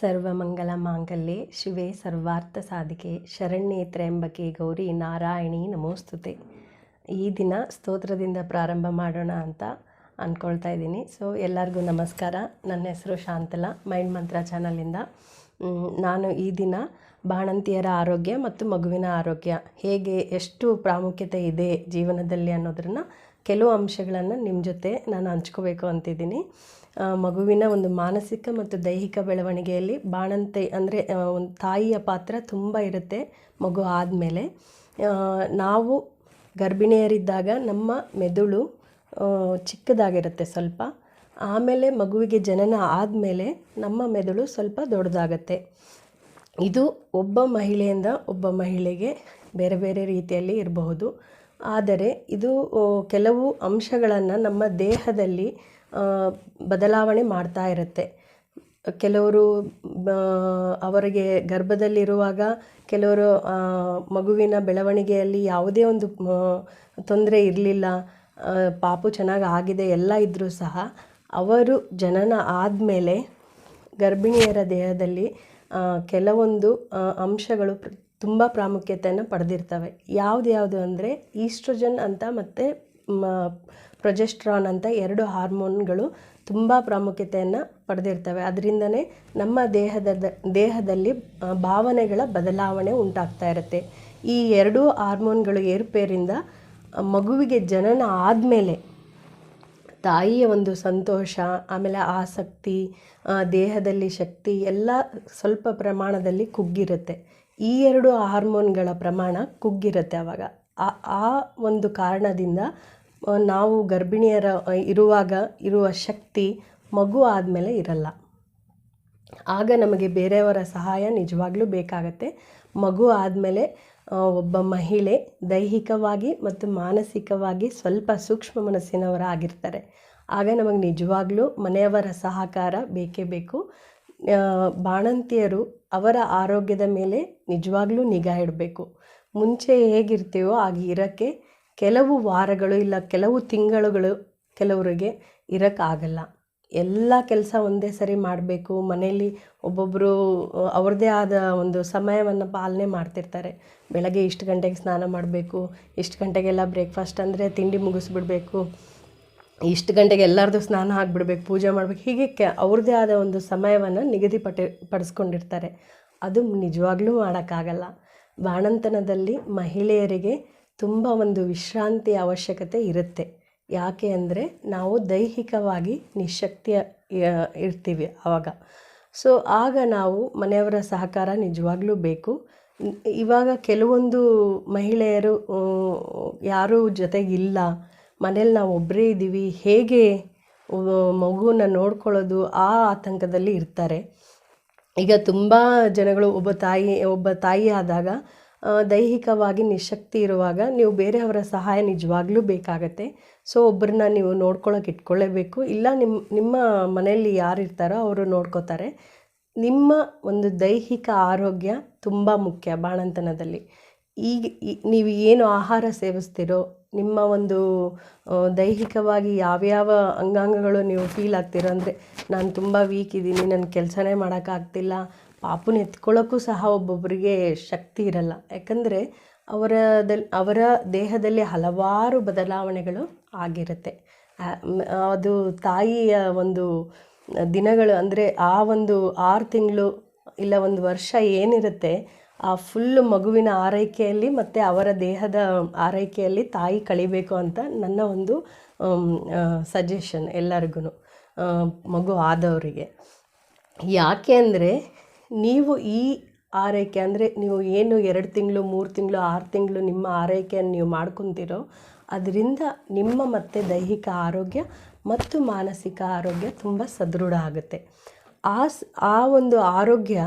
ಸರ್ವಮಂಗಲ ಮಾಂಗಲ್ಯೆ ಶಿವೆ ಸರ್ವಾರ್ಥ ಸಾಧಿಕೆ ಶರಣೇ ತ್ರ್ಯಂಬಕೆ ಗೌರಿ ನಾರಾಯಣಿ ನಮೋಸ್ತುತೆ. ಈ ದಿನ ಸ್ತೋತ್ರದಿಂದ ಪ್ರಾರಂಭ ಮಾಡೋಣ ಅಂತ ಅಂದ್ಕೊಳ್ತಾ ಇದ್ದೀನಿ. ಸೊ ಎಲ್ಲರಿಗೂ ನಮಸ್ಕಾರ. ನನ್ನ ಹೆಸರು ಶಾಂತಲ. ಮೈಂಡ್ ಮಂತ್ರ ಚಾನಲಿಂದ. ನಾನು ಈ ದಿನ ಬಾಣಂತಿಯರ ಆರೋಗ್ಯ ಮತ್ತು ಮಗುವಿನ ಆರೋಗ್ಯ. ಹೇಗೆ ಎಷ್ಟು ಪ್ರಾಮುಖ್ಯತೆ ಇದೆ ಜೀವನದಲ್ಲಿ ಅನ್ನೋದನ್ನು ಕೆಲವು ಅಂಶಗಳನ್ನು ನಿಮ್ಮ ಜೊತೆ ನಾನು ಹಂಚ್ಕೋಬೇಕು ಅಂತಿದ್ದೀನಿ. ಮಗುವಿನ ಒಂದು ಮಾನಸಿಕ ಮತ್ತು ದೈಹಿಕ ಬೆಳವಣಿಗೆಯಲ್ಲಿ ಬಾಣಂತೆ ಅಂದರೆ ಒಂದು ತಾಯಿಯ ಪಾತ್ರ ತುಂಬ ಇರುತ್ತೆ ಮಗು ಆದಮೇಲೆ. ನಾವು ಗರ್ಭಿಣಿಯರಿದ್ದಾಗ ನಮ್ಮ ಮೆದುಳು ಚಿಕ್ಕದಾಗಿರುತ್ತೆ ಸ್ವಲ್ಪ. ಆಮೇಲೆ ಮಗುವಿಗೆ ಜನನ ಆದಮೇಲೆ ನಮ್ಮ ಮೆದುಳು ಸ್ವಲ್ಪ ದೊಡ್ಡದಾಗತ್ತೆ. ಇದು ಒಬ್ಬ ಮಹಿಳೆಯಿಂದ ಒಬ್ಬ ಮಹಿಳೆಗೆ ಬೇರೆ ಬೇರೆ ರೀತಿಯಲ್ಲಿ ಇರಬಹುದು. ಆದರೆ ಇದು ಕೆಲವು ಅಂಶಗಳನ್ನು ನಮ್ಮ ದೇಹದಲ್ಲಿ ಬದಲಾವಣೆ ಮಾಡ್ತಾ ಇರುತ್ತೆ. ಕೆಲವರು ಅವರಿಗೆ ಗರ್ಭದಲ್ಲಿರುವಾಗ ಕೆಲವರು ಮಗುವಿನ ಬೆಳವಣಿಗೆಯಲ್ಲಿ ಯಾವುದೇ ಒಂದು ತೊಂದರೆ ಇರಲಿಲ್ಲ ಪಾಪು ಚೆನ್ನಾಗಿ ಆಗಿದೆ ಎಲ್ಲ ಇದ್ದರೂ ಸಹ ಅವರು ಜನನ ಆದಮೇಲೆ ಗರ್ಭಿಣಿಯರ ದೇಹದಲ್ಲಿ ಕೆಲವೊಂದು ಅಂಶಗಳು ತುಂಬ ಪ್ರಾಮುಖ್ಯತೆಯನ್ನು ಪಡೆದಿರ್ತವೆ. ಯಾವ್ದು ಯಾವುದು ಅಂದರೆ ಈಸ್ಟ್ರೋಜನ್ ಅಂತ ಮತ್ತು ಪ್ರೊಜೆಸ್ಟ್ರಾನ್ ಅಂತ ಎರಡು ಹಾರ್ಮೋನ್ಗಳು ತುಂಬ ಪ್ರಾಮುಖ್ಯತೆಯನ್ನು ಪಡೆದಿರ್ತವೆ. ಅದರಿಂದನೇ ನಮ್ಮ ದೇಹದ ದೇಹದಲ್ಲಿ ಭಾವನೆಗಳ ಬದಲಾವಣೆ ಉಂಟಾಗ್ತಾ ಇರುತ್ತೆ. ಈ ಎರಡೂ ಹಾರ್ಮೋನ್ಗಳು ಏರುಪೇರಿಂದ ಮಗುವಿಗೆ ಜನನ ಆದಮೇಲೆ ತಾಯಿಯ ಒಂದು ಸಂತೋಷ, ಆಮೇಲೆ ಆಸಕ್ತಿ ದೇಹದಲ್ಲಿ ಶಕ್ತಿ ಎಲ್ಲ ಸ್ವಲ್ಪ ಪ್ರಮಾಣದಲ್ಲಿ ಕುಗ್ಗಿರುತ್ತೆ. ಈ ಎರಡು ಹಾರ್ಮೋನ್ಗಳ ಪ್ರಮಾಣ ಕುಗ್ಗಿರುತ್ತೆ ಆವಾಗ ಆ ಆ ಒಂದು ಕಾರಣದಿಂದ ನಾವು ಗರ್ಭಿಣಿಯರ ಇರುವಾಗ ಇರುವ ಶಕ್ತಿ ಮಗು ಆದಮೇಲೆ ಇರಲ್ಲ. ಆಗ ನಮಗೆ ಬೇರೆಯವರ ಸಹಾಯ ನಿಜವಾಗ್ಲೂ ಬೇಕಾಗತ್ತೆ. ಮಗು ಆದಮೇಲೆ ಒಬ್ಬ ಮಹಿಳೆ ದೈಹಿಕವಾಗಿ ಮತ್ತು ಮಾನಸಿಕವಾಗಿ ಸ್ವಲ್ಪ ಸೂಕ್ಷ್ಮ ಮನಸ್ಸಿನವರಾಗಿರ್ತಾರೆ. ಆಗ ನಮಗೆ ನಿಜವಾಗ್ಲೂ ಮನೆಯವರ ಸಹಕಾರ ಬೇಕೇ ಬೇಕು. ಬಾಣಂತಿಯರು ಅವರ ಆರೋಗ್ಯದ ಮೇಲೆ ನಿಜವಾಗ್ಲೂ ನಿಗಾ ಇಡಬೇಕು. ಮುಂಚೆ ಹೇಗಿರ್ತೀವೋ ಹಾಗೆ ಇರೋಕ್ಕೆ ಕೆಲವು ವಾರಗಳು ಇಲ್ಲ, ಕೆಲವು ತಿಂಗಳುಗಳು ಕೆಲವರಿಗೆ ಇರೋಕ್ಕಾಗಲ್ಲ ಎಲ್ಲ ಕೆಲಸ ಒಂದೇ ಸರಿ ಮಾಡಬೇಕು. ಮನೆಯಲ್ಲಿ ಒಬ್ಬೊಬ್ಬರು ಅವ್ರದ್ದೇ ಆದ ಒಂದು ಸಮಯವನ್ನು ಪಾಲನೆ ಮಾಡ್ತಿರ್ತಾರೆ. ಬೆಳಗ್ಗೆ ಇಷ್ಟು ಗಂಟೆಗೆ ಸ್ನಾನ ಮಾಡಬೇಕು, ಇಷ್ಟು ಗಂಟೆಗೆಲ್ಲ ಬ್ರೇಕ್ಫಾಸ್ಟ್ ಅಂದರೆ ತಿಂಡಿ ಮುಗಿಸ್ಬಿಡ್ಬೇಕು. ಇಷ್ಟು ಗಂಟೆಗೆ ಎಲ್ಲರದು ಸ್ನಾನ ಆಗಿಬಿಡ್ಬೇಕು, ಪೂಜೆ ಮಾಡ್ಬೇಕು, ಹೀಗೆ ಕೆ ಅವ್ರದ್ದೇ ಆದ ಒಂದು ಸಮಯವನ್ನು ನಿಗದಿ ಪಟ್ಟಿ ಪಡಿಸ್ಕೊಂಡಿರ್ತಾರೆ. ಅದು ನಿಜವಾಗ್ಲೂ ಮಾಡೋಕ್ಕಾಗಲ್ಲ. ಬಾಣಂತನದಲ್ಲಿ ಮಹಿಳೆಯರಿಗೆ ತುಂಬ ಒಂದು ವಿಶ್ರಾಂತಿಯ ಅವಶ್ಯಕತೆ ಇರುತ್ತೆ. ಯಾಕೆ ಅಂದರೆ ನಾವು ದೈಹಿಕವಾಗಿ ನಿಶಕ್ತಿಯ ಇರ್ತೀವಿ ಆವಾಗ ಸೊ, ಆಗ ನಾವು ಮನೆಯವರ ಸಹಕಾರ ನಿಜವಾಗ್ಲೂ ಬೇಕು. ಇವಾಗ ಕೆಲವೊಂದು ಮಹಿಳೆಯರು ಯಾರೂ ಜೊತೆಗಿಲ್ಲ. ಮನೇಲಿ ನಾವು ಒಬ್ಬರೇ ಇದ್ದೀವಿ, ಹೇಗೆ ಮಗುವನ್ನು ಮಗುನ ನೋಡ್ಕೊಳ್ಳೋದು ಆ ಆತಂಕದಲ್ಲಿ ಇರ್ತಾರೆ. ಈಗ ತುಂಬ ಜನಗಳು ಒಬ್ಬ ತಾಯಿ ಒಬ್ಬ ತಾಯಿ ಆದಾಗ ದೈಹಿಕವಾಗಿ ನಿಶಕ್ತಿ ಇರುವಾಗ ನೀವು ಬೇರೆಯವರ ಸಹಾಯ ನಿಜವಾಗ್ಲೂ ಬೇಕಾಗತ್ತೆ. ಸೊ ಒಬ್ಬರನ್ನ ನೀವು ನೋಡ್ಕೊಳಕ್ಕೆ ಇಟ್ಕೊಳ್ಳೇಬೇಕು ಇಲ್ಲ ನಿಮ್ಮ ನಿಮ್ಮ ಮನೆಯಲ್ಲಿ ಯಾರು ಇರ್ತಾರೋ ಅವರು ನೋಡ್ಕೋತಾರೆ. ನಿಮ್ಮ ಒಂದು ದೈಹಿಕ ಆರೋಗ್ಯ ತುಂಬ ಮುಖ್ಯ ಬಾಣಂತನದಲ್ಲಿ. ಈಗ ನೀವು ಏನು ಆಹಾರ ಸೇವಿಸ್ತೀರೋ ನಿಮ್ಮ ಒಂದು ದೈಹಿಕವಾಗಿ ಯಾವ್ಯಾವ ಅಂಗಾಂಗಗಳು ನೀವು ಫೀಲ್ ಆಗ್ತಿರೋ? ಅಂದರೆ ನಾನು ತುಂಬ ವೀಕ್ ಇದ್ದೀನಿ ನನ್ನ ಕೆಲಸನೇ ಮಾಡೋಕ್ಕಾಗ್ತಿಲ್ಲ ಪಾಪುನ ಎತ್ಕೊಳ್ಳೋಕ್ಕೂ ಸಹ ಒಬ್ಬೊಬ್ಬರಿಗೆ ಶಕ್ತಿ ಇರಲ್ಲ. ಯಾಕಂದರೆ ಅವರದಲ್ಲಿ ಅವರ ದೇಹದಲ್ಲಿ ಹಲವಾರು ಬದಲಾವಣೆಗಳು ಆಗಿರುತ್ತೆ. ಅದು ತಾಯಿಯ ಒಂದು ದಿನಗಳು, ಅಂದರೆ ಆ ಒಂದು ಆರು ತಿಂಗಳು ಇಲ್ಲ ಒಂದು ವರ್ಷ ಏನಿರುತ್ತೆ ಆ ಫುಲ್ ಮಗುವಿನ ಆರೈಕೆಯಲ್ಲಿ ಮತ್ತು ಅವರ ದೇಹದ ಆರೈಕೆಯಲ್ಲಿ ತಾಯಿ ಕಳಿಬೇಕು ಅಂತ ನನ್ನ ಒಂದು ಸಜೆಷನ್ ಎಲ್ಲರಿಗೂ ಮಗು ಆದವರಿಗೆ. ಯಾಕೆ ಅಂದರೆ ನೀವು ಈ ಆರೈಕೆ ಅಂದರೆ ನೀವು ಏನು ಎರಡು ತಿಂಗಳು, ಮೂರು ತಿಂಗಳು, ಆರು ತಿಂಗಳು ನಿಮ್ಮ ಆರೈಕೆಯನ್ನು ನೀವು ಮಾಡ್ಕೊತೀರೋ ಅದರಿಂದ ನಿಮ್ಮ ಮತ್ತು ದೈಹಿಕ ಆರೋಗ್ಯ ಮತ್ತು ಮಾನಸಿಕ ಆರೋಗ್ಯ ತುಂಬ ಸದೃಢ ಆಗುತ್ತೆ. ಆ ಆ ಒಂದು ಆರೋಗ್ಯ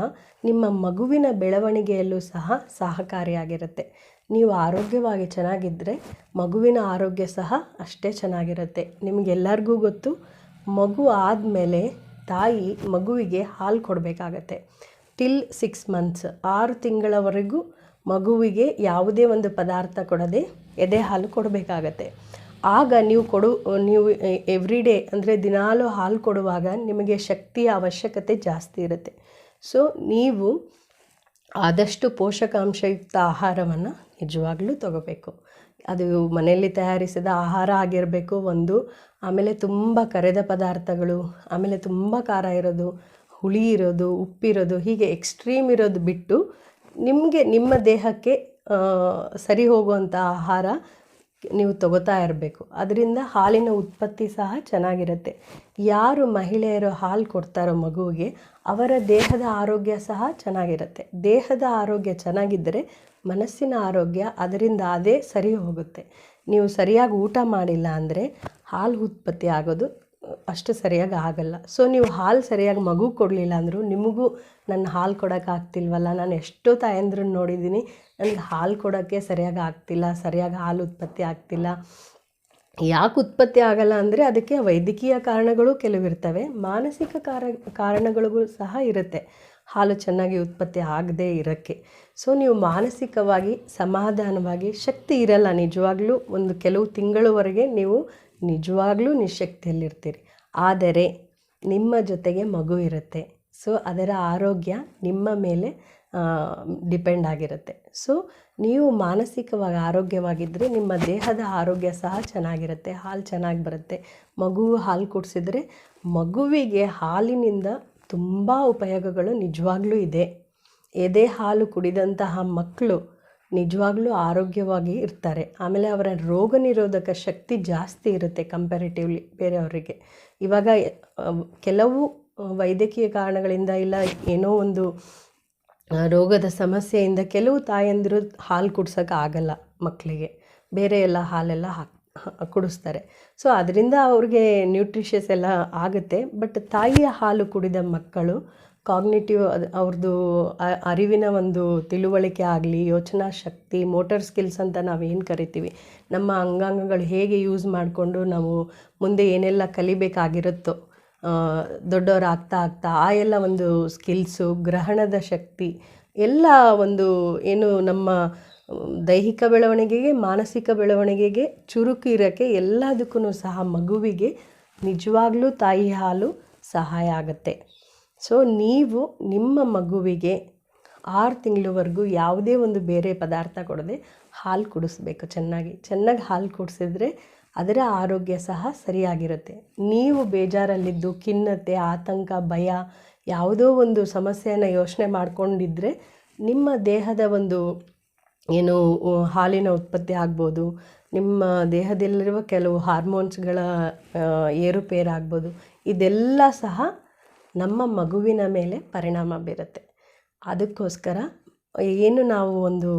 ನಿಮ್ಮ ಮಗುವಿನ ಬೆಳವಣಿಗೆಯಲ್ಲೂ ಸಹ ಸಹಕಾರಿಯಾಗಿರುತ್ತೆ. ನೀವು ಆರೋಗ್ಯವಾಗಿ ಚೆನ್ನಾಗಿದ್ದರೆ ಮಗುವಿನ ಆರೋಗ್ಯ ಸಹ ಅಷ್ಟೇ ಚೆನ್ನಾಗಿರುತ್ತೆ. ನಿಮಗೆಲ್ಲರಿಗೂ ಗೊತ್ತು, ಮಗು ಆದಮೇಲೆ ತಾಯಿ ಮಗುವಿಗೆ ಹಾಲು ಕೊಡಬೇಕಾಗತ್ತೆ. ಟಿಲ್ ಸಿಕ್ಸ್ ಮಂತ್ಸ್, ಆರು ತಿಂಗಳವರೆಗೂ ಮಗುವಿಗೆ ಯಾವುದೇ ಒಂದು ಪದಾರ್ಥ ಕೊಡದೆ ಎದೆ ಹಾಲು ಕೊಡಬೇಕಾಗತ್ತೆ. ಆಗ ನೀವು ಕೊಡು, ನೀವು ಎವ್ರಿ ಡೇ ಅಂದರೆ ದಿನಾಲೂ ಹಾಲು ಕೊಡುವಾಗ ನಿಮಗೆ ಶಕ್ತಿಯ ಅವಶ್ಯಕತೆ ಜಾಸ್ತಿ ಇರುತ್ತೆ. ಸೊ ನೀವು ಆದಷ್ಟು ಪೋಷಕಾಂಶಯುಕ್ತ ಆಹಾರವನ್ನು ನಿಜವಾಗ್ಲೂ ತಗೋಬೇಕು. ಅದು ಮನೆಯಲ್ಲಿ ತಯಾರಿಸಿದ ಆಹಾರ ಆಗಿರಬೇಕು, ಒಂದು, ಆಮೇಲೆ ತುಂಬ ಕರೆದ ಪದಾರ್ಥಗಳು, ಆಮೇಲೆ ತುಂಬ ಖಾರ ಇರೋದು, ಹುಳಿ ಇರೋದು, ಉಪ್ಪಿರೋದು, ಹೀಗೆ ಎಕ್ಸ್ಟ್ರೀಮ್ ಇರೋದು ಬಿಟ್ಟು ನಿಮಗೆ ನಿಮ್ಮ ದೇಹಕ್ಕೆ ಸರಿ ಹೋಗುವಂಥ ಆಹಾರ ನೀವು ತಗೋತಾ ಇರಬೇಕು. ಅದರಿಂದ ಹಾಲಿನ ಉತ್ಪತ್ತಿ ಸಹ ಚೆನ್ನಾಗಿರುತ್ತೆ. ಯಾರು ಮಹಿಳೆಯರು ಹಾಲು ಕೊಡ್ತಾರೋ ಮಗುವಿಗೆ ಅವರ ದೇಹದ ಆರೋಗ್ಯ ಸಹ ಚೆನ್ನಾಗಿರುತ್ತೆ. ದೇಹದ ಆರೋಗ್ಯ ಚೆನ್ನಾಗಿದ್ದರೆ ಮನಸ್ಸಿನ ಆರೋಗ್ಯ ಅದರಿಂದ ಅದೇ ಸರಿ ಹೋಗುತ್ತೆ. ನೀವು ಸರಿಯಾಗಿ ಊಟ ಮಾಡಿಲ್ಲ ಅಂದರೆ ಹಾಲು ಉತ್ಪತ್ತಿ ಆಗೋದು ಅಷ್ಟು ಸರಿಯಾಗಿ ಆಗಲ್ಲ. ಸೊ ನೀವು ಹಾಲು ಸರಿಯಾಗಿ ಮಗು ಕೊಡಲಿಲ್ಲ ಅಂದರೂ ನಿಮಗೂ ನನ್ನ ಹಾಲು ಕೊಡೋಕೆ ಆಗ್ತಿಲ್ವಲ್ಲ? ನಾನು ಎಷ್ಟೋ ತಾಯಂದ್ರನ್ನ ನೋಡಿದ್ದೀನಿ. ನನಗೆ ಹಾಲು ಕೊಡೋಕ್ಕೆ ಸರಿಯಾಗಿ ಆಗ್ತಿಲ್ಲ, ಸರಿಯಾಗಿ ಹಾಲು ಉತ್ಪತ್ತಿ ಆಗ್ತಿಲ್ಲ. ಯಾಕೆ ಉತ್ಪತ್ತಿ ಆಗಲ್ಲ ಅಂದರೆ ಅದಕ್ಕೆ ವೈದ್ಯಕೀಯ ಕಾರಣಗಳು ಕೆಲವಿರ್ತವೆ, ಮಾನಸಿಕ ಕಾರ ಕಾರಣಗಳಿಗೂ ಸಹ ಇರುತ್ತೆ. ಹಾಲು ಚೆನ್ನಾಗಿ ಉತ್ಪತ್ತಿ ಆಗದೇ ಇರೋಕ್ಕೆ. ಸೊ ನೀವು ಮಾನಸಿಕವಾಗಿ ಸಮಾಧಾನವಾಗಿ ಶಕ್ತಿ ಇರಲ್ಲ. ನಿಜವಾಗ್ಲೂ ಒಂದು ಕೆಲವು ತಿಂಗಳವರೆಗೆ ನೀವು ನಿಜವಾಗ್ಲೂ ನಿಶಕ್ತಿಯಲ್ಲಿರ್ತೀರಿ. ಆದರೆ ನಿಮ್ಮ ಜೊತೆಗೆ ಮಗು ಇರುತ್ತೆ. ಸೊ, ಅದರ ಆರೋಗ್ಯ ನಿಮ್ಮ ಮೇಲೆ ಡಿಪೆಂಡ್ ಆಗಿರುತ್ತೆ. ಸೊ, ನೀವು ಮಾನಸಿಕವಾಗಿ ಆರೋಗ್ಯವಾಗಿದ್ದರೆ ನಿಮ್ಮ ದೇಹದ ಆರೋಗ್ಯ ಸಹ ಚೆನ್ನಾಗಿರುತ್ತೆ. ಹಾಲು ಚೆನ್ನಾಗಿ ಬರುತ್ತೆ. ಮಗು ಹಾಲು ಕುಡಿಸಿದ್ರೆ ಮಗುವಿಗೆ ಹಾಲಿನಿಂದ ತುಂಬ ಉಪಯೋಗಗಳು ನಿಜವಾಗ್ಲೂ ಇದೆ. ಎದೆ ಹಾಲು ಕುಡಿದಂತಹ ಮಕ್ಕಳು ನಿಜವಾಗ್ಲೂ ಆರೋಗ್ಯವಾಗಿ ಇರ್ತಾರೆ. ಆಮೇಲೆ ಅವರ ರೋಗ ನಿರೋಧಕ ಶಕ್ತಿ ಜಾಸ್ತಿ ಇರುತ್ತೆ ಕಂಪ್ಯಾರಿಟಿವ್ಲಿ ಬೇರೆಯವರಿಗೆ. ಇವಾಗ ಕೆಲವು ವೈದ್ಯಕೀಯ ಕಾರಣಗಳಿಂದ ಇಲ್ಲ, ಏನೋ ಒಂದು ರೋಗದ ಸಮಸ್ಯೆಯಿಂದ ಕೆಲವು ತಾಯಂದಿರು ಹಾಲು ಕುಡ್ಸೋಕೆ ಆಗಲ್ಲ ಮಕ್ಕಳಿಗೆ ಬೇರೆ ಎಲ್ಲ ಹಾಲೆಲ್ಲ ಹಾಕ್ ಕುಡಿಸ್ತಾರೆ. ಸೊ ಅದರಿಂದ ಅವ್ರಿಗೆ ನ್ಯೂಟ್ರಿಷಸ್ ಎಲ್ಲ ಆಗುತ್ತೆ. ಬಟ್ ತಾಯಿಯ ಹಾಲು ಕುಡಿದ ಮಕ್ಕಳು ಕಾಗ್ನಿಟಿವ್ ಅದು ಅವ್ರದ್ದು ಅರಿವಿನ ಒಂದು ತಿಳುವಳಿಕೆ ಆಗಲಿ, ಯೋಚನಾ ಶಕ್ತಿ ಮೋಟರ್ ಸ್ಕಿಲ್ಸ್ ಅಂತ ನಾವೇನು ಕರಿತೀವಿ? ನಮ್ಮ ಅಂಗಾಂಗಗಳು ಹೇಗೆ ಯೂಸ್ ಮಾಡಿಕೊಂಡು ನಾವು ಮುಂದೆ ಏನೆಲ್ಲ ಕಲಿಬೇಕಾಗಿರುತ್ತೋ ದೊಡ್ಡವರಾಗ್ತಾ ಆಗ್ತಾ ಆ ಎಲ್ಲ ಒಂದು ಸ್ಕಿಲ್ಸು ಗ್ರಹಣದ ಶಕ್ತಿ, ಎಲ್ಲ ಒಂದು ಏನು ನಮ್ಮ ದೈಹಿಕ ಬೆಳವಣಿಗೆಗೆ, ಮಾನಸಿಕ ಬೆಳವಣಿಗೆಗೆ, ಚುರುಕು ಇರೋಕ್ಕೆ ಎಲ್ಲದಕ್ಕೂ ಸಹ ಮಗುವಿಗೆ ನಿಜವಾಗ್ಲೂ ತಾಯಿ ಹಾಲು ಸಹಾಯ ಆಗುತ್ತೆ. ಸೊ ನೀವು ನಿಮ್ಮ ಮಗುವಿಗೆ ಆರು ತಿಂಗಳವರೆಗೂ ಯಾವುದೇ ಒಂದು ಬೇರೆ ಪದಾರ್ಥ ಕೊಡದೆ ಹಾಲು ಕುಡಿಸ್ಬೇಕು ಚೆನ್ನಾಗಿ. ಚೆನ್ನಾಗಿ ಹಾಲು ಕುಡಿಸಿದ್ರೆ ಅದರ ಆರೋಗ್ಯ ಸಹ ಸರಿಯಾಗಿರುತ್ತೆ. ನೀವು ಬೇಜಾರಲ್ಲಿದ್ದು, ಖಿನ್ನತೆ, ಆತಂಕ, ಭಯ, ಯಾವುದೋ ಒಂದು ಸಮಸ್ಯೆಯನ್ನು ಯೋಚನೆ ಮಾಡಿಕೊಂಡಿದ್ರೆ ನಿಮ್ಮ ದೇಹದ ಒಂದು ಏನು ಹಾಲಿನ ಉತ್ಪತ್ತಿ ಆಗ್ಬೋದು, ನಿಮ್ಮ ದೇಹದಲ್ಲಿರುವ ಕೆಲವು ಹಾರ್ಮೋನ್ಸ್ಗಳ ಏರುಪೇರಾಗ್ಬೋದು, ಇದೆಲ್ಲ ಸಹ ನಮ್ಮ ಮಗುವಿನ ಮೇಲೆ ಪರಿಣಾಮ ಬೀರುತ್ತೆ. ಅದಕ್ಕೋಸ್ಕರ ಏನು ನಾವು ಒಂದು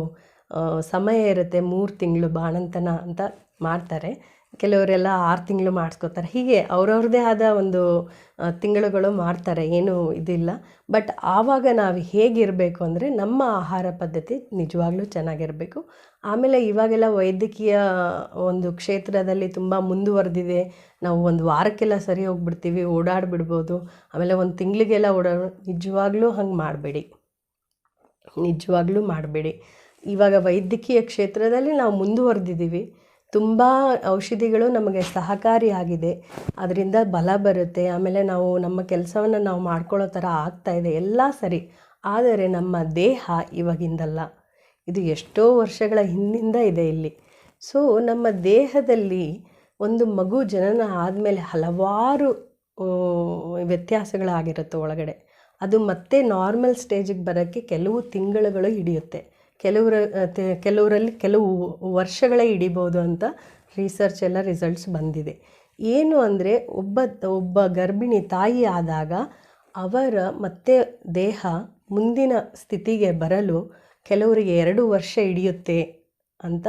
ಸಮಯ ಇರುತ್ತೆ ಮೂರು ತಿಂಗಳು ಬಾಣಂತನ ಅಂತ ಮಾಡ್ತಾರೆ. ಕೆಲವರೆಲ್ಲ ಆರು ತಿಂಗಳು ಮಾಡಿಸ್ಕೋತಾರೆ. ಹೀಗೆ ಅವ್ರವ್ರದ್ದೇ ಆದ ಒಂದು ತಿಂಗಳುಗಳು ಮಾಡ್ತಾರೆ. ಏನು ಇದಿಲ್ಲ. ಬಟ್ ಆವಾಗ ನಾವು ಹೇಗಿರಬೇಕು ಅಂದರೆ ನಮ್ಮ ಆಹಾರ ಪದ್ಧತಿ ನಿಜವಾಗ್ಲೂ ಚೆನ್ನಾಗಿರಬೇಕು. ಆಮೇಲೆ ಇವಾಗೆಲ್ಲ ವೈದ್ಯಕೀಯ ಒಂದು ಕ್ಷೇತ್ರದಲ್ಲಿ ತುಂಬ ಮುಂದುವರೆದಿದೆ. ನಾವು ಒಂದು ವಾರಕ್ಕೆಲ್ಲ ಸರಿ ಹೋಗ್ಬಿಡ್ತೀವಿ, ಓಡಾಡಿಬಿಡ್ಬೋದು. ಆಮೇಲೆ ಒಂದು ತಿಂಗಳಿಗೆಲ್ಲ ಓಡಾಡ ನಿಜವಾಗ್ಲೂ ಹಂಗೆ ಮಾಡಬೇಡಿ. ನಿಜವಾಗ್ಲೂ ಮಾಡಬೇಡಿ. ಇವಾಗ ವೈದ್ಯಕೀಯ ಕ್ಷೇತ್ರದಲ್ಲಿ ನಾವು ಮುಂದುವರೆದಿದ್ದೀವಿ. ತುಂಬ ಔಷಧಿಗಳು ನಮಗೆ ಸಹಕಾರಿಯಾಗಿದೆ ಅದರಿಂದ ಬಲ ಬರುತ್ತೆ. ಆಮೇಲೆ ನಾವು ನಮ್ಮ ಕೆಲಸವನ್ನು ನಾವು ಮಾಡ್ಕೊಳ್ಳೋ ಥರ ಆಗ್ತಾ ಇದೆ. ಎಲ್ಲ ಸರಿ. ಆದರೆ ನಮ್ಮ ದೇಹ ಇವಾಗಿಂದಲ್ಲ. ಇದು ಎಷ್ಟೋ ವರ್ಷಗಳ ಹಿಂದಿಂದ ಇದೆ ಇಲ್ಲಿ. ಸೊ ನಮ್ಮ ದೇಹದಲ್ಲಿ ಒಂದು ಮಗು ಜನನ ಆದಮೇಲೆ ಹಲವಾರು ವ್ಯತ್ಯಾಸಗಳಾಗಿರುತ್ತೆ ಒಳಗಡೆ. ಅದು ಮತ್ತೆ ನಾರ್ಮಲ್ ಸ್ಟೇಜಿಗೆ ಬರೋಕ್ಕೆ ಕೆಲವು ತಿಂಗಳುಗಳು ಹಿಡಿಯುತ್ತೆ. ಕೆಲವರ ಕೆಲವರಲ್ಲಿ ಕೆಲವು ವರ್ಷಗಳೇ ಹಿಡಿಬೋದು ಅಂತ ರಿಸರ್ಚ್ ಎಲ್ಲ ರಿಸಲ್ಟ್ಸ್ ಬಂದಿದೆ. ಏನು ಅಂದರೆ ಒಬ್ಬ ಒಬ್ಬ ಗರ್ಭಿಣಿ ತಾಯಿ ಆದಾಗ ಅವರ ಮತ್ತೆ ದೇಹ ಮುಂದಿನ ಸ್ಥಿತಿಗೆ ಬರಲು ಕೆಲವರಿಗೆ ಎರಡು ವರ್ಷ ಹಿಡಿಯುತ್ತೆ ಅಂತ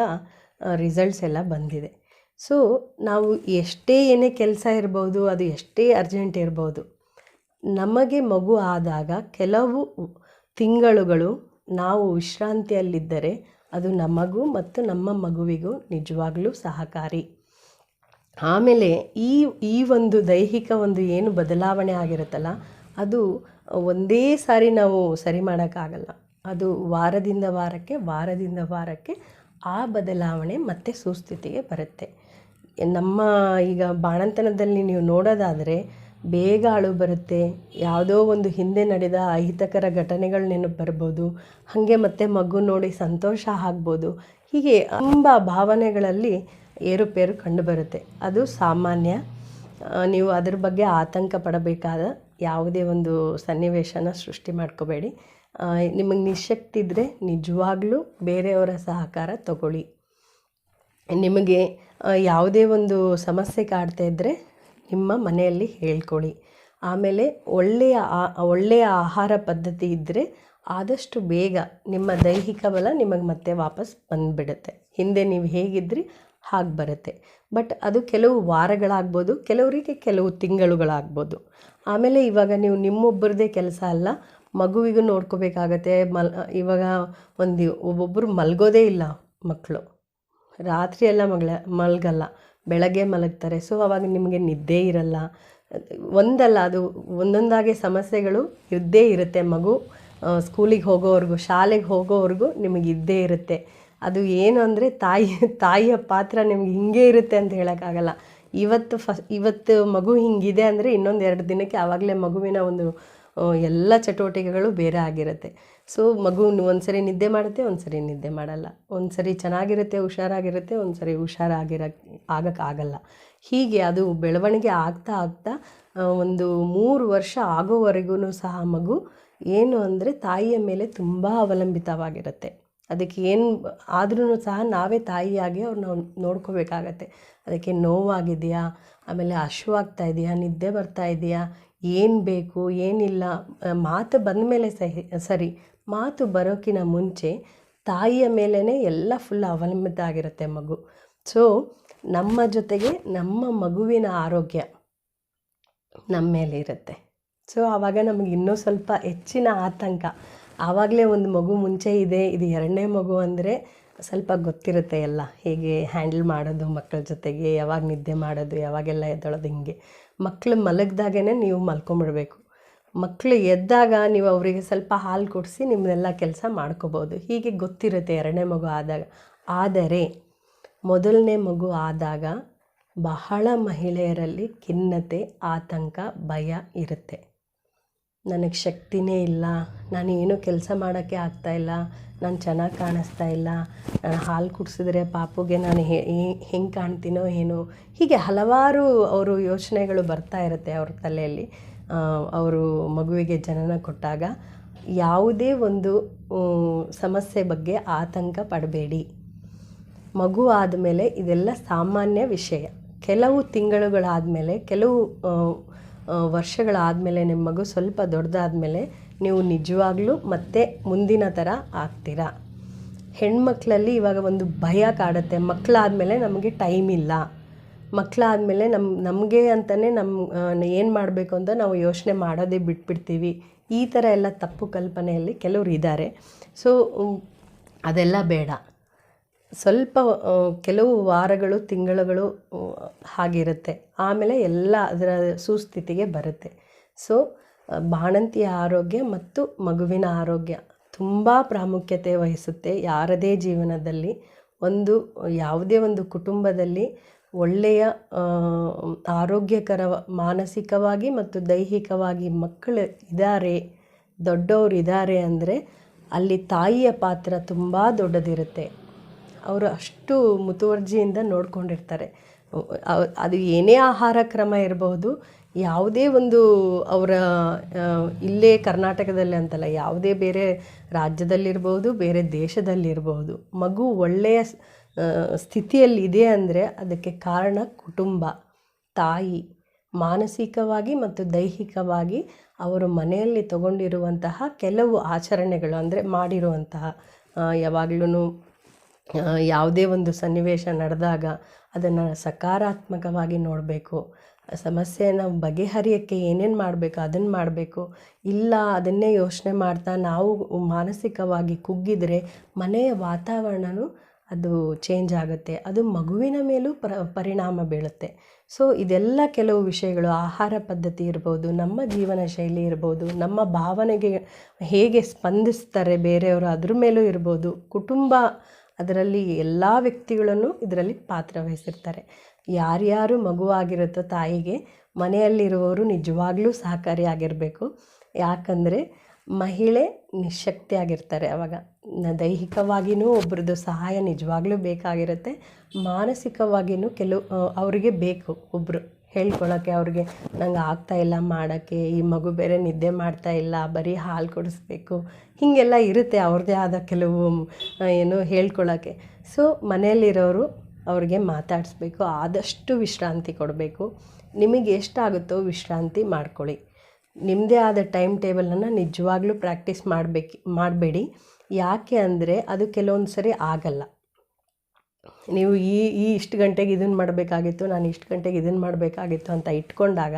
ರಿಸಲ್ಟ್ಸ್ ಎಲ್ಲ ಬಂದಿದೆ. ಸೊ ನಾವು ಎಷ್ಟೇ ಏನೇ ಕೆಲಸ ಇರ್ಬೋದು, ಅದು ಎಷ್ಟೇ ಅರ್ಜೆಂಟ್ ಇರ್ಬೋದು, ನಮಗೆ ಮಗು ಆದಾಗ ಕೆಲವು ತಿಂಗಳುಗಳು ನಾವು ವಿಶ್ರಾಂತಿಯಲ್ಲಿದ್ದರೆ ಅದು ನಮಗೂ ಮತ್ತು ನಮ್ಮ ಮಗುವಿಗೂ ನಿಜವಾಗ್ಲೂ ಸಹಕಾರಿ. ಆಮೇಲೆ ಈ ಈ ಒಂದು ದೈಹಿಕ ಒಂದು ಏನು ಬದಲಾವಣೆ ಆಗಿರುತ್ತಲ್ಲ, ಅದು ಒಂದೇ ಸಾರಿ ನಾವು ಸರಿ ಮಾಡೋಕ್ಕಾಗಲ್ಲ. ಅದು ವಾರದಿಂದ ವಾರಕ್ಕೆ ವಾರದಿಂದ ವಾರಕ್ಕೆ ಆ ಬದಲಾವಣೆ ಮತ್ತೆ ಸುಸ್ಥಿತಿಗೆ ಬರುತ್ತೆ. ನಮ್ಮ ಈಗ ಬಾಣಂತನದಲ್ಲಿ ನೀವು ನೋಡೋದಾದರೆ ಬೇಗ ಅಳು ಬರುತ್ತೆ. ಯಾವುದೋ ಒಂದು ಹಿಂದೆ ನಡೆದ ಅಹಿತಕರ ಘಟನೆಗಳು ನೆನಪು ಬರ್ಬೋದು. ಹಾಗೆ ಮತ್ತೆ ಮಗು ನೋಡಿ ಸಂತೋಷ ಆಗ್ಬೋದು. ಹೀಗೆ ತುಂಬ ಭಾವನೆಗಳಲ್ಲಿ ಏರುಪೇರು ಕಂಡುಬರುತ್ತೆ ಅದು ಸಾಮಾನ್ಯ. ನೀವು ಅದ್ರ ಬಗ್ಗೆ ಆತಂಕ ಪಡಬೇಕಾದ ಯಾವುದೇ ಒಂದು ಸನ್ನಿವೇಶನ ಸೃಷ್ಟಿ ಮಾಡ್ಕೋಬೇಡಿ. ನಿಮಗೆ ನಿಶಕ್ತಿ ಇದ್ದರೆ ನಿಜವಾಗ್ಲೂ ಬೇರೆಯವರ ಸಹಕಾರ ತಗೊಳ್ಳಿ. ನಿಮಗೆ ಯಾವುದೇ ಒಂದು ಸಮಸ್ಯೆ ಕಾಡ್ತಾ ಇದ್ದರೆ ನಿಮ್ಮ ಮನೆಯಲ್ಲಿ ಹೇಳ್ಕೊಳ್ಳಿ. ಆಮೇಲೆ ಒಳ್ಳೆಯ ಆ- ಒಳ್ಳೆಯ ಆಹಾರ ಪದ್ಧತಿ ಇದ್ದರೆ ಆದಷ್ಟು ಬೇಗ ನಿಮ್ಮ ದೈಹಿಕ ಬಲ ನಿಮಗೆ ಮತ್ತೆ ವಾಪಸ್ ಬಂದುಬಿಡುತ್ತೆ. ಹಿಂದೆ ನೀವು ಹೇಗಿದ್ರಿ ಹಾಗೆ ಬರುತ್ತೆ. ಬಟ್ ಅದು ಕೆಲವು ವಾರಗಳಾಗ್ಬೋದು, ಕೆಲವರಿಗೆ ಕೆಲವು ತಿಂಗಳುಗಳಾಗ್ಬೋದು. ಆಮೇಲೆ ಇವಾಗ ನೀವು ನಿಮ್ಮೊಬ್ಬರದೇ ಕೆಲಸ ಅಲ್ಲ, ಮಗುವಿಗೂ ನೋಡ್ಕೋಬೇಕಾಗತ್ತೆ, ಮಲ್, ಇವಾಗ ಒಂದು ಒಬ್ಬೊಬ್ಬರು ಮಲ್ಗೋದೇ ಇಲ್ಲ ಮಕ್ಕಳು. ರಾತ್ರಿ ಎಲ್ಲ ಮಗಳ, ಮಲಗಲ್ಲ. ಬೆಳಗ್ಗೆ ಮಲಗ್ತಾರೆ. ಸೊ ಅವಾಗ ನಿಮಗೆ ನಿದ್ದೆ ಇರಲ್ಲ. ಒಂದಲ್ಲ, ಅದು ಒಂದೊಂದಾಗಿ ಸಮಸ್ಯೆಗಳು ಇದ್ದೇ ಇರುತ್ತೆ ಮಗು. ಸ್ಕೂಲಿಗೆ ಹೋಗೋವರೆಗೂ, ಶಾಲೆಗೆ ಹೋಗೋವರೆಗೂ ನಿಮಗೆ ಇದ್ದೇ ಇರುತ್ತೆ. ಅದು ಏನು ಅಂದರೆ ತಾಯಿ, ತಾಯಿಯ ಪಾತ್ರ ನಿಮ್ಗೆ ಹಿಂಗೆ ಇರುತ್ತೆ ಅಂತ ಹೇಳೋಕ್ಕಾಗಲ್ಲ. ಇವತ್ತು ಫಸ್, ಇವತ್ತು ಮಗು ಹಿಂಗಿದೆ ಅಂದರೆ ಇನ್ನೊಂದು ಎರಡು ದಿನಕ್ಕೆ ಆವಾಗಲೇ ಮಗುವಿನ ಒಂದು ಎಲ್ಲ ಚಟುವಟಿಕೆಗಳು ಬೇರೆ ಆಗಿರುತ್ತೆ. ಸೊ ಮಗು ಒಂದು ಸರಿ ನಿದ್ದೆ ಮಾಡುತ್ತೆ ಒಂದು ಸರಿ ನಿದ್ದೆ ಮಾಡಲ್ಲ. ಒಂದ್ಸರಿ ಚೆನ್ನಾಗಿರುತ್ತೆ, ಹುಷಾರಾಗಿರುತ್ತೆ ಒಂದು ಸರಿ ಹುಷಾರಾಗಿರ ಆಗೋಕ್ಕಾಗಲ್ಲ ಹೀಗೆ ಅದು ಬೆಳವಣಿಗೆ ಆಗ್ತಾ ಆಗ್ತಾ ಒಂದು ಮೂರು ವರ್ಷ ಆಗೋವರೆಗೂ ಸಹ ಮಗು ಏನು ಅಂದರೆ ತಾಯಿಯ ಮೇಲೆ ತುಂಬ ಅವಲಂಬಿತವಾಗಿರುತ್ತೆ. ಅದಕ್ಕೆ ಏನು ಆದ್ರೂ ಸಹ ನಾವೇ ತಾಯಿಯಾಗಿ ಅವ್ರನ್ನ ನೋಡ್ಕೋಬೇಕಾಗತ್ತೆ. ಅದಕ್ಕೆ ನೋವಾಗಿದೆಯಾ? ಆಮೇಲೆ ಹಶ್ವಾಗ್ತಾ ಇದೆಯಾ? ನಿದ್ದೆ ಬರ್ತಾ ಇದೆಯಾ? ಏನು ಬೇಕು? ಏನಿಲ್ಲ? ಮಾತು ಬಂದ ಮೇಲೆ ಸಹಿ, ಸರಿ, ಮಾತು ಬರೋಕ್ಕಿಂತ ಮುಂಚೆ ತಾಯಿಯ ಮೇಲೇ ಎಲ್ಲ ಫುಲ್ ಅವಲಂಬಿತ ಆಗಿರುತ್ತೆ ಮಗು. ಸೊ ನಮ್ಮ ಜೊತೆಗೆ ನಮ್ಮ ಮಗುವಿನ ಆರೋಗ್ಯ ನಮ್ಮ ಮೇಲೆ ಇರುತ್ತೆ ಸೊ ಆವಾಗ ನಮಗೆ ಇನ್ನೂ ಸ್ವಲ್ಪ ಹೆಚ್ಚಿನ ಆತಂಕ. ಆವಾಗಲೇ ಒಂದು ಮಗು ಮುಂಚೆ ಇದೆ, ಇದು ಎರಡನೇ ಮಗು ಅಂದರೆ ಸ್ವಲ್ಪ ಗೊತ್ತಿರುತ್ತೆ ಎಲ್ಲ. ಹೇಗೆ ಹ್ಯಾಂಡಲ್ ಮಾಡೋದು, ಮಕ್ಕಳ ಜೊತೆಗೆ ಯಾವಾಗ ನಿದ್ದೆ ಮಾಡೋದು, ಯಾವಾಗೆಲ್ಲ ಎದ್ದೊಳೋದು ಹಿಂಗೆ. ಮಕ್ಕಳು ಮಲಗ್ದಾಗೇ ನೀವು ಮಲ್ಕೊಂಬಿಡ್ಬೇಕು. ಮಕ್ಕಳು ಎದ್ದಾಗ ನೀವು ಅವರಿಗೆ ಸ್ವಲ್ಪ ಹಾಲು ಕೊಡಿಸಿ ನಿಮ್ಮನ್ನೆಲ್ಲ ಕೆಲಸ ಮಾಡ್ಕೋಬೋದು. ಹೀಗೆ ಗೊತ್ತಿರುತ್ತೆ ಎರಡನೇ ಮಗು ಆದಾಗ. ಆದರೆ, ಮೊದಲನೇ ಮಗು ಆದಾಗ ಬಹಳ ಮಹಿಳೆಯರಲ್ಲಿ ಖಿನ್ನತೆ, ಆತಂಕ, ಭಯ ಇರುತ್ತೆ. ನನಗೆ ಶಕ್ತಿನೇ ಇಲ್ಲ. ನಾನು ಏನೂ ಕೆಲಸ ಮಾಡೋಕ್ಕೆ ಆಗ್ತಾಯಿಲ್ಲ ನಾನು ಚೆನ್ನಾಗಿ ಕಾಣಿಸ್ತಾ ಇಲ್ಲ. ನಾನು ಹಾಲು ಕುಡಿಸಿದ್ರೆ ಪಾಪುಗೆ ನಾನು ಹೆಂಗೆ ಕಾಣ್ತೀನೋ ಏನೋ. ಹೀಗೆ ಹಲವಾರು ಅವರು ಯೋಚನೆಗಳು ಬರ್ತಾ ಇರುತ್ತೆ ಅವ್ರ ತಲೆಯಲ್ಲಿ. ಅವರು ಮಗುವಿಗೆ ಜನನ ಕೊಟ್ಟಾಗ ಯಾವುದೇ ಒಂದು ಸಮಸ್ಯೆ ಬಗ್ಗೆ ಆತಂಕ ಪಡಬೇಡಿ. ಮಗು ಆದಮೇಲೆ ಇದೆಲ್ಲ ಸಾಮಾನ್ಯ ವಿಷಯ. ಕೆಲವು ತಿಂಗಳುಗಳಾದಮೇಲೆ ಕೆಲವು ಆ, ಆ, ವರ್ಷಗಳಾದಮೇಲೆ ನಿಮ್ಮ ಮಗು ಸ್ವಲ್ಪ ದೊಡ್ಡದಾದ್ಮೇಲೆ ನೀವು ನಿಜವಾಗ್ಲೂ ಮತ್ತೆ ಮುಂದಿನ ಥರ ಆಗ್ತೀರಾ? ಹೆಣ್ಮಕ್ಳಲ್ಲಿ ಇವಾಗ ಒಂದು ಭಯ ಕಾಡುತ್ತೆ. ಮಕ್ಕಳಾದಮೇಲೆ ನಮಗೆ ಟೈಮ್ ಇಲ್ಲ. ಮಕ್ಕಳಾದಮೇಲೆ ನಮ್ಮ ನಮಗೆ ಅಂತಲೇ ನಮ್ಮ ಏನು ಮಾಡಬೇಕು ಅಂತ ನಾವು ಯೋಚನೆ ಮಾಡೋದೇ ಬಿಟ್ಬಿಡ್ತೀವಿ. ಈ ಥರ ಎಲ್ಲ ತಪ್ಪು ಕಲ್ಪನೆಯಲ್ಲಿ ಕೆಲವರು ಇದ್ದಾರೆ. ಸೊ ಅದೆಲ್ಲ ಬೇಡ. ಸ್ವಲ್ಪ ಕೆಲವು ವಾರಗಳು, ತಿಂಗಳುಗಳು ಹಾಗಿರುತ್ತೆ. ಆಮೇಲೆ ಎಲ್ಲ ಅದರ ಸುಸ್ಥಿತಿಗೆ ಬರುತ್ತೆ. ಸೊ ಬಾಣಂತಿಯ ಆರೋಗ್ಯ ಮತ್ತು ಮಗುವಿನ ಆರೋಗ್ಯ ತುಂಬ ಪ್ರಾಮುಖ್ಯತೆ ವಹಿಸುತ್ತೆ ಯಾರದೇ ಜೀವನದಲ್ಲಿ. ಒಂದು, ಯಾವುದೇ ಒಂದು ಕುಟುಂಬದಲ್ಲಿ ಒಳ್ಳೆಯ ಆರೋಗ್ಯಕರ, ಮಾನಸಿಕವಾಗಿ ಮತ್ತು ದೈಹಿಕವಾಗಿ ಮಕ್ಕಳು ಇದ್ದಾರೆ ದೊಡ್ಡವರು ಇದ್ದಾರೆ ಅಂದರೆ ಅಲ್ಲಿ ತಾಯಿಯ ಪಾತ್ರ ತುಂಬ ದೊಡ್ಡದಿರುತ್ತೆ. ಅವರು ಅಷ್ಟು ಮುತುವರ್ಜಿಯಿಂದ ನೋಡ್ಕೊಂಡಿರ್ತಾರೆ. ಅದು ಏನೇ ಆಹಾರ ಕ್ರಮ ಇರಬಹುದು ಯಾವುದೇ ಒಂದು ಅವರ ಇಲ್ಲೇ ಕರ್ನಾಟಕದಲ್ಲಿ ಅಂತಲ್ಲ, ಯಾವುದೇ ಬೇರೆ ರಾಜ್ಯದಲ್ಲಿರ್ಬೋದು, ಬೇರೆ ದೇಶದಲ್ಲಿರ್ಬೋದು, ಮಗು ಒಳ್ಳೆಯ ಸ್ಥಿತಿಯಲ್ಲಿ ಇದೆ ಅಂದರೆ ಅದಕ್ಕೆ ಕಾರಣ ಕುಟುಂಬ, ತಾಯಿ. ಮಾನಸಿಕವಾಗಿ ಮತ್ತು ದೈಹಿಕವಾಗಿ ಅವರು ಮನೆಯಲ್ಲಿ ತಗೊಂಡಿರುವಂತಹ ಕೆಲವು ಆಚರಣೆಗಳು ಅಂದರೆ ಮಾಡಿರುವಂತಹ ಯಾವಾಗಲೂ ಯಾವುದೇ ಒಂದು ಸನ್ನಿವೇಶ ನಡೆದಾಗ ಅದನ್ನು ಸಕಾರಾತ್ಮಕವಾಗಿ ನೋಡಬೇಕು. ಸಮಸ್ಯೆನ ಬಗೆಹರಿಯೋಕ್ಕೆ ಏನೇನು ಮಾಡಬೇಕು ಅದನ್ನು ಮಾಡಬೇಕು. ಇಲ್ಲ, ಅದನ್ನೇ ಯೋಚನೆ ಮಾಡ್ತಾ ನಾವು ಮಾನಸಿಕವಾಗಿ ಕುಗ್ಗಿದರೆ ಮನೆಯ ವಾತಾವರಣನೂ ಅದು ಚೇಂಜ್ ಆಗುತ್ತೆ. ಅದು ಮಗುವಿನ ಮೇಲೂ ಪ್ರ, ಪರಿಣಾಮ ಬೀಳುತ್ತೆ. ಸೊ ಇದೆಲ್ಲ ಕೆಲವು ವಿಷಯಗಳು, ಆಹಾರ ಪದ್ಧತಿ ಇರ್ಬೋದು, ನಮ್ಮ ಜೀವನ ಶೈಲಿ ಇರ್ಬೋದು, ನಮ್ಮ ಭಾವನೆಗೆ ಹೇಗೆ ಸ್ಪಂದಿಸ್ತಾರೆ ಬೇರೆಯವರು ಅದ್ರ ಮೇಲೂ ಇರ್ಬೋದು. ಕುಟುಂಬ ಅದರಲ್ಲಿ ಎಲ್ಲ ವ್ಯಕ್ತಿಗಳನ್ನು ಇದರಲ್ಲಿ ಪಾತ್ರ ವಹಿಸಿರ್ತಾರೆ ಯಾರ್ಯಾರು ಮಗುವಾಗಿರುತ್ತೋ ತಾಯಿಗೆ ಮನೆಯಲ್ಲಿರುವವರು ನಿಜವಾಗ್ಲೂ ಸಹಕಾರಿಯಾಗಿರಬೇಕು ಯಾಕಂದರೆ ಮಹಿಳೆ ನಿಶಕ್ತಿಯಾಗಿರ್ತಾರೆ ಅವಾಗ. ನ- ದೈಹಿಕವಾಗಿಯೂ ಒಬ್ರದ್ದು ಸಹಾಯ ನಿಜವಾಗ್ಲೂ ಬೇಕಾಗಿರುತ್ತೆ. ಮಾನಸಿಕವಾಗಿಯೂ ಕೆಲವು ಅವರಿಗೆ ಬೇಕು ಒಬ್ಬರು ಹೇಳ್ಕೊಳಕ್ಕೆ ಅವ್ರಿಗೆ, ನಂಗೆ ಇಲ್ಲ ಮಾಡೋಕ್ಕೆ, ಈ ಮಗು ಬೇರೆ ನಿದ್ದೆ ಮಾಡ್ತಾ ಇಲ್ಲ, ಬರೀ ಹಾಲು ಕುಡಿಸ್ಬೇಕು. ಹೀಗೆಲ್ಲ ಇರುತ್ತೆ ಅವ್ರದ್ದೇ ಆದ ಕೆಲವು ಏನು ಹೇಳ್ಕೊಳಕ್ಕೆ. ಸೊ, ಮನೆಯಲ್ಲಿರೋರು ಅವ್ರಿಗೆ ಮಾತಾಡಿಸ್ಬೇಕು, ಆದಷ್ಟು ವಿಶ್ರಾಂತಿ ಕೊಡಬೇಕು. ನಿಮಗೆ ಎಷ್ಟಾಗುತ್ತೋ ವಿಶ್ರಾಂತಿ ಮಾಡ್ಕೊಳ್ಳಿ. ನಿಮ್ಮದೇ ಆದ ಟೈಮ್ ಟೇಬಲನ್ನು ನಿಜವಾಗ್ಲೂ ಪ್ರಾಕ್ಟೀಸ್ ಮಾಡಬೇಕು, ಮಾಡಬೇಡಿ. ಯಾಕೆ ಅಂದರೆ ಅದು ಕೆಲವೊಂದು ಸರಿ ಆಗಲ್ಲ. ನೀವು ಈ ಈ ಇಷ್ಟು ಗಂಟೆಗೆ ಇದನ್ನು ಮಾಡಬೇಕಾಗಿತ್ತು, ನಾನು ಇಷ್ಟು ಗಂಟೆಗೆ ಇದನ್ನು ಮಾಡಬೇಕಾಗಿತ್ತು ಅಂತ ಇಟ್ಕೊಂಡಾಗ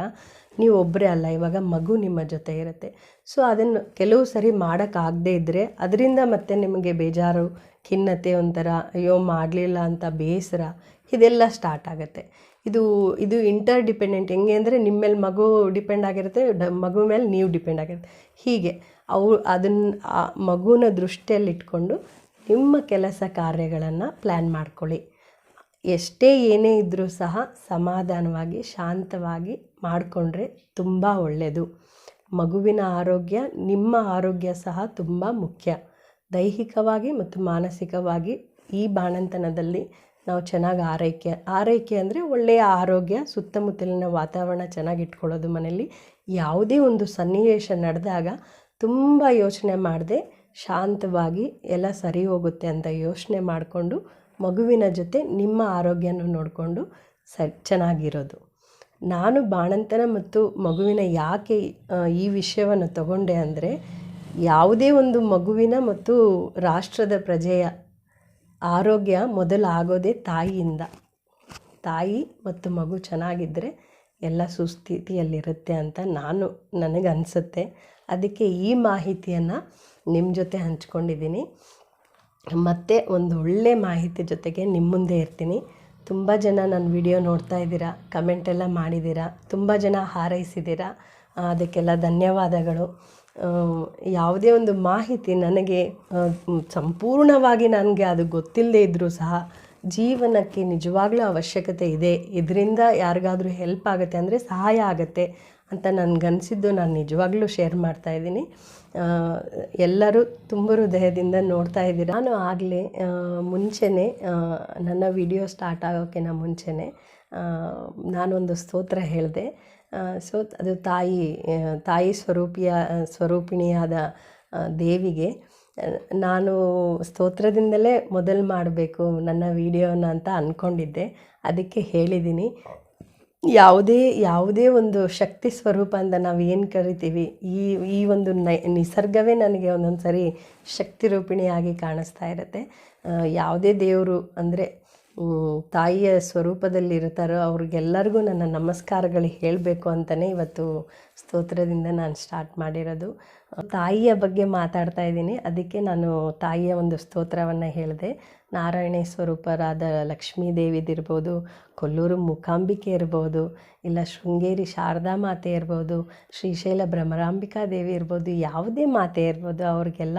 ನೀವು ಒಬ್ಬರೇ ಅಲ್ಲ, ಇವಾಗ ಮಗು ನಿಮ್ಮ ಜೊತೆ ಇರುತ್ತೆ. ಸೊ ಅದನ್ನು ಕೆಲವು ಸರಿ ಮಾಡೋಕ್ಕಾಗದೇ ಇದ್ದರೆ ಅದರಿಂದ ಮತ್ತೆ ನಿಮಗೆ ಬೇಜಾರು, ಖಿನ್ನತೆ ಒಂಥರ, ಅಯ್ಯೋ ಮಾಡಲಿಲ್ಲ ಅಂತ ಬೇಸರ, ಇದೆಲ್ಲ ಸ್ಟಾರ್ಟ್ ಆಗುತ್ತೆ. ಇದು ಇದು ಇಂಟರ್ ಡಿಪೆಂಡೆಂಟ್ ಹೆಂಗೆ ಅಂದರೆ ನಿಮ್ಮ ಮೇಲೆ ಮಗು ಡಿಪೆಂಡ್ ಆಗಿರುತ್ತೆ, ಡ, ಮಗು ಮೇಲೆ ನೀವು ಡಿಪೆಂಡ್ ಆಗಿರುತ್ತೆ. ಹೀಗೆ, ಅವು ಅದನ್ನು ಆ ಮಗುನ ದೃಷ್ಟಿಯಲ್ಲಿಟ್ಕೊಂಡು ನಿಮ್ಮ ಕೆಲಸ ಕಾರ್ಯಗಳನ್ನು ಪ್ಲ್ಯಾನ್ ಮಾಡ್ಕೊಳ್ಳಿ. ಎಷ್ಟೇ ಏನೇ ಇದ್ದರೂ ಸಹ ಸಮಾಧಾನವಾಗಿ, ಶಾಂತವಾಗಿ ಮಾಡಿಕೊಂಡ್ರೆ ತುಂಬ ಒಳ್ಳೆಯದು ಮಗುವಿನ ಆರೋಗ್ಯ, ನಿಮ್ಮ ಆರೋಗ್ಯ ಸಹ ತುಂಬ ಮುಖ್ಯ. ದೈಹಿಕವಾಗಿ ಮತ್ತು ಮಾನಸಿಕವಾಗಿ ಈ ಬಾಣಂತನದಲ್ಲಿ ನಾವು ಚೆನ್ನಾಗಿ ಆರೈಕೆ ಆರೈಕೆ ಅಂದರೆ ಒಳ್ಳೆಯ ಆರೋಗ್ಯ, ಸುತ್ತಮುತ್ತಲಿನ ವಾತಾವರಣ ಚೆನ್ನಾಗಿ ಇಟ್ಕೊಳ್ಳೋದು ಮನೆಯಲ್ಲಿ. ಯಾವುದೇ ಒಂದು ಸನ್ನಿವೇಶ ನಡೆದಾಗ ತುಂಬ ಯೋಚನೆ ಮಾಡದೆ ಶಾಂತವಾಗಿ ಎಲ್ಲ ಸರಿ ಹೋಗುತ್ತೆ ಅಂತ ಯೋಚನೆ ಮಾಡಿಕೊಂಡು ಮಗುವಿನ ಜೊತೆ ನಿಮ್ಮ ಆರೋಗ್ಯನ ನೋಡಿಕೊಂಡು ಸ ಚೆನ್ನಾಗಿರೋದು. ನಾನು ಬಾಣಂತನ ಮತ್ತು ಮಗುವಿನ ಯಾಕೆ ಈ ವಿಷಯವನ್ನು ತಗೊಂಡೆ ಅಂದರೆ ಯಾವುದೇ ಒಂದು ಮಗುವಿನ ಮತ್ತು ರಾಷ್ಟ್ರದ ಪ್ರಜೆಯ ಆರೋಗ್ಯ ಮೊದಲಾಗೋದೇ ತಾಯಿಯಿಂದ. ತಾಯಿ ಮತ್ತು ಮಗು ಚೆನ್ನಾಗಿದ್ದರೆ ಎಲ್ಲ ಸುಸ್ಥಿತಿಯಲ್ಲಿರುತ್ತೆ ಅಂತ ನಾನು ನನಗನ್ಸುತ್ತೆ. ಅದಕ್ಕೆ ಈ ಮಾಹಿತಿಯನ್ನು ನಿಮ್ಮ ಜೊತೆ ಹಂಚ್ಕೊಂಡಿದ್ದೀನಿ. ಮತ್ತೆ ಒಂದು ಒಳ್ಳೆ ಮಾಹಿತಿ ಜೊತೆಗೆ ನಿಮ್ಮ ಮುಂದೆ ಇರ್ತೀನಿ. ತುಂಬ ಜನ ನನ್ನ ವಿಡಿಯೋ ನೋಡ್ತಾ ಇದ್ದೀರಾ, ಕಮೆಂಟ್ ಎಲ್ಲ ಮಾಡಿದ್ದೀರಾ, ತುಂಬ ಜನ ಹಾರೈಸಿದ್ದೀರಾ. ಅದಕ್ಕೆಲ್ಲ ಧನ್ಯವಾದಗಳು. ಯಾವುದೇ ಒಂದು ಮಾಹಿತಿ ನನಗೆ ಸಂಪೂರ್ಣವಾಗಿ ನನಗೆ ಅದು ಗೊತ್ತಿಲ್ಲದೆ ಇದ್ದರೂ ಸಹ ಜೀವನಕ್ಕೆ ನಿಜವಾಗ್ಲೂ ಅವಶ್ಯಕತೆ ಇದೆ. ಇದರಿಂದ ಯಾರಿಗಾದರೂ ಹೆಲ್ಪ್ ಆಗುತ್ತೆ ಅಂದರೆ ಸಹಾಯ ಆಗುತ್ತೆ ಅಂತ ನನಗನ್ಸಿದ್ದು ನಾನು ನಿಜವಾಗ್ಲೂ ಶೇರ್ ಮಾಡ್ತಾ ಇದ್ದೀನಿ. ಎಲ್ಲರೂ ತುಂಬ ಹೃದಯದಿಂದ ನೋಡ್ತಾ ಇದ್ದೀರಾ. ನಾನು ಆಗಲೇ ಮುಂಚೆನೇ ನನ್ನ ವಿಡಿಯೋ ಸ್ಟಾರ್ಟ್ ಆಗೋಕ್ಕಿಂತ ಮುಂಚೆನೇ ನಾನೊಂದು ಸ್ತೋತ್ರ ಹೇಳಿದೆ. ಸೊ ಅದು ತಾಯಿ ತಾಯಿ ಸ್ವರೂಪಿಯ ಸ್ವರೂಪಿಣಿಯಾದ ದೇವಿಗೆ ನಾನು ಸ್ತೋತ್ರದಿಂದಲೇ ಮೊದಲು ಮಾಡಬೇಕು ನನ್ನ ವೀಡಿಯೋನ ಅಂತ ಅಂದ್ಕೊಂಡಿದ್ದೆ ಅದಕ್ಕೆ ಹೇಳಿದ್ದೀನಿ. ಯಾವುದೇ ಯಾವುದೇ ಒಂದು ಶಕ್ತಿ ಸ್ವರೂಪ ಅಂತ ನಾವು ಏನು ಕರಿತೀವಿ, ಈ ಈ ಒಂದು ನಿಸರ್ಗವೇ ನನಗೆ ಒಂದೊಂದು ಸರಿ ಶಕ್ತಿ ರೂಪಿಣಿಯಾಗಿ ಕಾಣಿಸ್ತಾ ಇರುತ್ತೆ. ಯಾವುದೇ ದೇವರು ಅಂದರೆ ತಾಯಿಯ ಸ್ವರೂಪದಲ್ಲಿ ಇರ್ತಾರೋ ಅವ್ರಿಗೆಲ್ಲರಿಗೂ ನನ್ನ ನಮಸ್ಕಾರಗಳು ಹೇಳಬೇಕು ಅಂತಲೇ ಇವತ್ತು ಸ್ತೋತ್ರದಿಂದ ನಾನು ಸ್ಟಾರ್ಟ್ ಮಾಡಿರೋದು. ತಾಯಿಯ ಬಗ್ಗೆ ಮಾತಾಡ್ತಾ ಇದ್ದೀನಿ. ಅದಕ್ಕೆ ನಾನು ತಾಯಿಯ ಒಂದು ಸ್ತೋತ್ರವನ್ನು ಹೇಳಿದೆ. ನಾರಾಯಣಿ ಸ್ವರೂಪರಾದ ಲಕ್ಷ್ಮೀ ದೇವಿದಿರ್ಬೋದು ಕೊಲ್ಲೂರು ಮೂಕಾಂಬಿಕೆ ಇರ್ಬೋದು, ಇಲ್ಲ ಶೃಂಗೇರಿ ಶಾರದಾ ಮಾತೆ ಇರ್ಬೋದು, ಶ್ರೀಶೈಲ ಭ್ರಮರಾಂಬಿಕಾ ದೇವಿ ಇರ್ಬೋದು, ಯಾವುದೇ ಮಾತೆ ಇರ್ಬೋದು, ಅವ್ರಿಗೆಲ್ಲ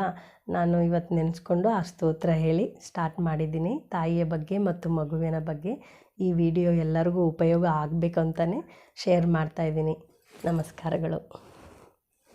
ನಾನು ಇವತ್ತು ನೆನೆಸ್ಕೊಂಡು ಆ ಸ್ತೋತ್ರ ಹೇಳಿ ಸ್ಟಾರ್ಟ್ ಮಾಡಿದ್ದೀನಿ. ತಾಯಿಯ ಬಗ್ಗೆ ಮತ್ತು ಮಗುವಿನ ಬಗ್ಗೆ. ಈ ವಿಡಿಯೋ ಎಲ್ಲರಿಗೂ ಉಪಯೋಗ ಆಗಬೇಕು ಅಂತಲೇ ಶೇರ್ ಮಾಡ್ತಾಯಿದ್ದೀನಿ ನಮಸ್ಕಾರಗಳು.